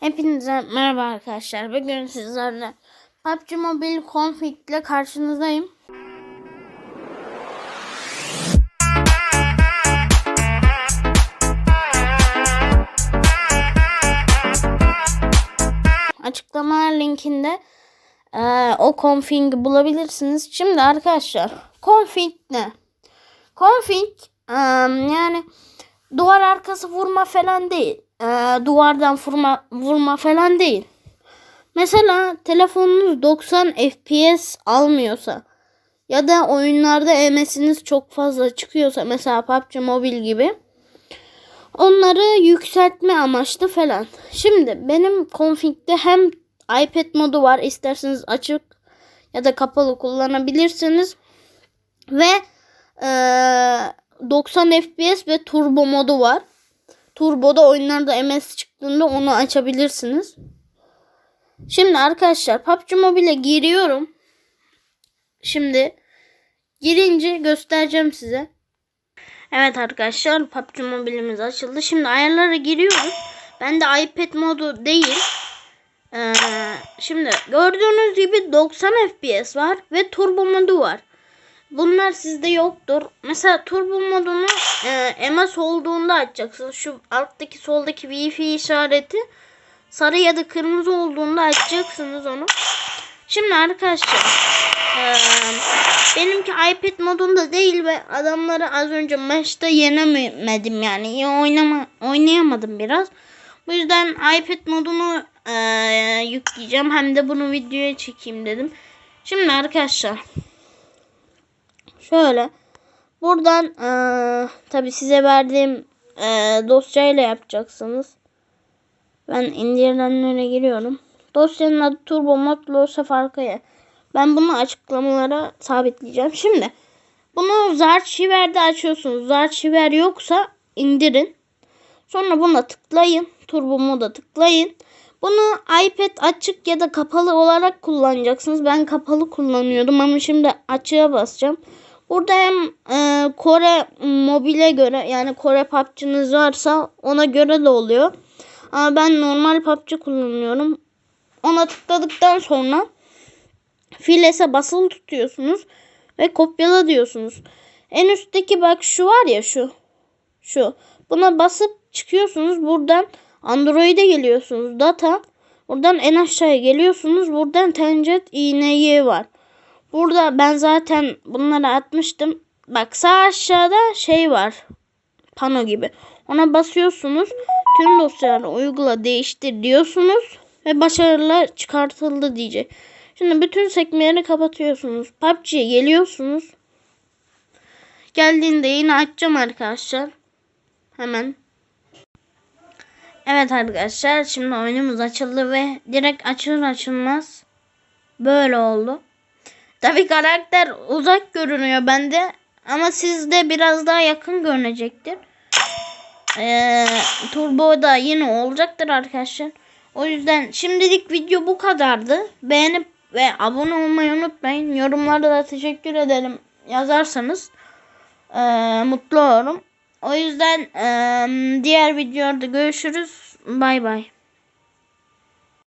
Hepinize merhaba arkadaşlar. Bugün sizlerle PUBG Mobile Config ile karşınızdayım. Açıklamalar linkinde eee, o config'i bulabilirsiniz. Şimdi arkadaşlar config ne? Config eee, yani duvar arkası vurma falan değil. Eee, duvardan vurma, vurma falan değil. Mesela telefonunuz 90 FPS almıyorsa ya da oyunlarda MS'iniz çok fazla çıkıyorsa mesela PUBG Mobile gibi onları yükseltme amaçlı falan. Şimdi benim config'de hem iPad modu var isterseniz açık ya da kapalı kullanabilirsiniz ve eee 90 FPS ve turbo modu var. Turbo'da oyunlarda MS çıktığında onu açabilirsiniz. Şimdi arkadaşlar PUBG Mobile'e giriyorum. Şimdi girince göstereceğim size. Evet arkadaşlar PUBG Mobile'imiz açıldı. Şimdi ayarlara giriyoruz. Ben de iPad modu değil. Ee, şimdi gördüğünüz gibi 90 FPS var ve turbo modu var. Bunlar sizde yoktur. Mesela turbo modunu e, MS olduğunda açacaksınız. Şu alttaki soldaki Wi-Fi işareti sarı ya da kırmızı olduğunda açacaksınız onu. Şimdi arkadaşlar e, benimki iPad modunda değil ve adamları az önce maçta yenemedim yani iyi oynama oynayamadım biraz. Bu yüzden iPad modunu e, yükleyeceğim hem de bunu videoya çekeyim dedim. Şimdi arkadaşlar şöyle buradan e, tabi size verdiğim e, dosyayla yapacaksınız. Ben indirilenlere giriyorum. Dosyanın adı Turbo Mod Losa Farkaya. Ben bunu açıklamalara sabitleyeceğim. Şimdi bunu Zarchiver'de açıyorsunuz. Zarchiver yoksa indirin. Sonra buna tıklayın. Turbo Mod'a tıklayın. Bunu iPad açık ya da kapalı olarak kullanacaksınız. Ben kapalı kullanıyordum ama şimdi açığa basacağım. Burada hem e, Kore mobile göre yani Kore PUBG'niz varsa ona göre de oluyor. Ama ben normal PUBG kullanıyorum. Ona tıkladıktan sonra filese basılı tutuyorsunuz ve kopyala diyorsunuz. En üstteki bak şu var ya şu. Şu. Buna basıp çıkıyorsunuz. Buradan Android'e geliyorsunuz. Data. Buradan en aşağıya geliyorsunuz. Buradan tencet iğneyi var. Burada ben zaten bunları atmıştım. Bak sağ aşağıda şey var. Pano gibi. Ona basıyorsunuz. Tüm dosyaları uygula değiştir diyorsunuz. Ve başarılı çıkartıldı diyecek. Şimdi bütün sekmeleri kapatıyorsunuz. PUBG'ye geliyorsunuz. Geldiğinde yine açacağım arkadaşlar. Hemen. Evet arkadaşlar şimdi oyunumuz açıldı ve direkt açılır açılmaz böyle oldu. Tabi karakter uzak görünüyor bende ama sizde biraz daha yakın görünecektir. Ee, turbo da yine olacaktır arkadaşlar. O yüzden şimdilik video bu kadardı. Beğenip ve abone olmayı unutmayın. Yorumlarda da teşekkür ederim yazarsanız e, mutlu olurum. O yüzden e, diğer videoda görüşürüz. Bay bay.